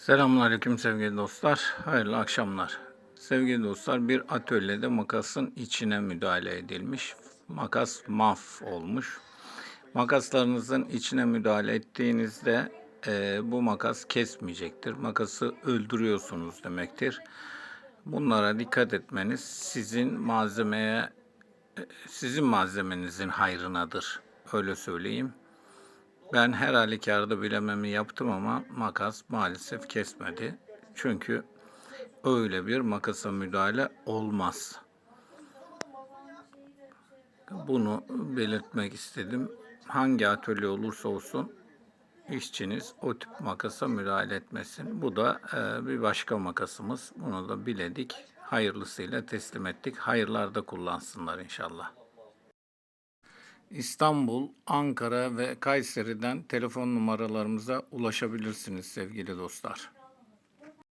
Selamünaleyküm sevgili dostlar. Hayırlı akşamlar. Sevgili dostlar bir atölyede makasın içine müdahale edilmiş. Makas maf olmuş. Makaslarınızın içine müdahale ettiğinizde e, bu makas kesmeyecektir. Makası öldürüyorsunuz demektir. Bunlara dikkat etmeniz sizin malzemeye e, sizin malzemenizin hayrınadır. Öyle söyleyeyim. Ben her halükarda bilememi yaptım ama makas maalesef kesmedi. Çünkü öyle bir makasa müdahale olmaz. Bunu belirtmek istedim. Hangi atölye olursa olsun işçiniz o tip makasa müdahale etmesin. Bu da e, bir başka makasımız. Bunu da biledik. Hayırlısıyla teslim ettik. Hayırlarda kullansınlar inşallah. İstanbul, Ankara ve Kayseri'den telefon numaralarımıza ulaşabilirsiniz sevgili dostlar.